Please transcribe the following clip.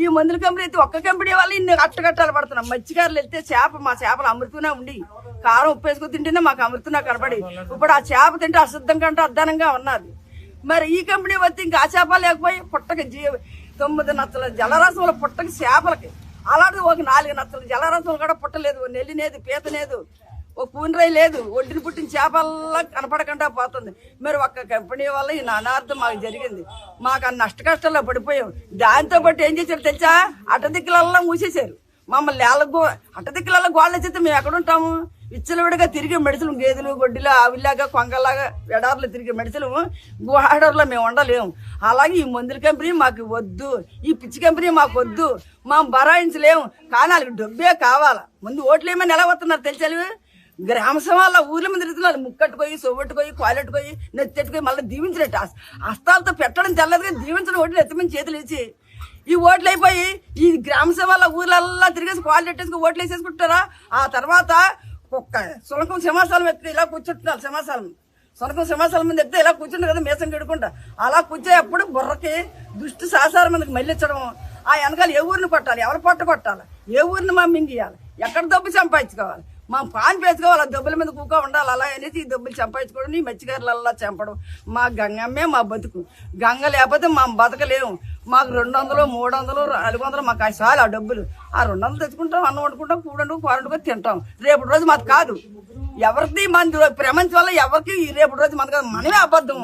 ఈ మందుల కంపెనీ అయితే ఒక్క కంపెనీ వల్ల ఇన్ని అట్టగట్టాలు పడుతున్నాం. మత్స్యకారులు వెళ్తే చేప మా చేపలు అమృతూనే ఉండి కారం ఉప్పు వేసుకుని తింటేనే మాకు అమృతున్నా కనబడి ఇప్పుడు ఆ చేప తింటే అశుద్ధం కంటే అద్దానంగా ఉన్నది. మరి ఈ కంపెనీ వచ్చి ఇంకా ఆ చేప లేకపోయి పుట్టకి జీ తొమ్మిది నత్తల జలరసముల పుట్టకి చేపలకి. అలాంటిది ఒక నాలుగు నచ్చల జలరసములు కూడా పుట్టలేదు ఓ నెల్లినేది పీతనేదు ఓ కూనరాయి లేదు. ఒడ్డుని పుట్టిన చేపల్లా కనపడకుండా పోతుంది. మరి ఒక్క కంపెనీ వల్ల ఈ నానార్థం మాకు జరిగింది. మాకు ఆ నష్ట కష్టాల్లో పడిపోయాం. దాంతో పాటు ఏం చేశారు తెలుసా? అటదిక్కులల్లా మూసేశారు. మమ్మల్ని నేల గో అటదిక్కులలో గోళ్ళ చేస్తే మేము ఎక్కడుంటాము విచ్చలవిడిగా తిరిగే మెడిసిన్ గేదెలు గొడ్డిలు ఆవిలాగా కొంగలాగా ఎడార్లు తిరిగే మెడిసిన్ గుహాడర్లో మేము ఉండలేము. అలాగే ఈ మందుల కంపెనీ మాకు వద్దు. ఈ పిచ్చి కంపెనీ మాకు వద్దు. మేము బరాయించలేము. కానీ వాళ్ళకి డబ్బే కావాలా? ముందు ఓట్లు ఏమని ఎలా వస్తున్నారు తెలిసేవి గ్రామ సభల ఊర్ల మీద తిరుగుతున్నారు ముక్కట్టుకోయి సొవ్వట్టుకోయి కాలెట్టుకోయి నెత్తెట్టుకోయి మళ్ళీ దీవించినట్టు. అస్తాలతో హస్తాలతో పెట్టడం కానీ దీవించిన ఓట్లు ఎత్తమని చేతులు ఇచ్చి ఈ ఓట్లు అయిపోయి ఈ గ్రామ సభలో ఊర్లల్లా తిరిగేసి కాళ్ళు పెట్టేసి ఓట్లు వేసేసుకుంటారా ఆ తర్వాత ఒక్క సునకం సింహాసనం ఎత్తి ఇలా కూర్చుంటున్నారు సింహాసనం. సునకం సింహాసనం మీద ఎత్తే ఇలా కూర్చుంటారు కదా మీసం కడుకుంటా అలా కూర్చోయేప్పుడు బుర్రకి దుష్టి సాసారం మీదకి మళ్ళించడం ఆ వెనకాల ఏ ఊరిని కొట్టాలి? ఎవరు పొట్ట కొట్టాలి? ఏ ఊరిని మా మింగియాలి? ఎక్కడ డబ్బు సంపాదించుకోవాలి? మా పాన్ పేసుకోవాలి అలా దెబ్బల మీద కూక ఉండాలి అలా అనేసి ఈ దెబ్బలు చంపాయించుకోవడం ఈ మత్స్యకారులల్లా చంపడం. మా గంగమ్మే మా బతుకు. గంగ లేకపోతే మా బతకలేము. మాకు రెండు వందలు మూడు వందలు నాలుగు వందలు మాకు ఆ చాలు ఆ డబ్బులు. ఆ రెండు వందలు తెచ్చుకుంటాం అన్నం వండుకుంటాం కూడ వండుకు కూర వండుకొని తింటాం. రేపు రోజు మాకు కాదు. ఎవరిది మన ప్రపంచం వల్ల ఎవరికి రేపు రోజు మనకు కాదు. మనమే అబద్ధం.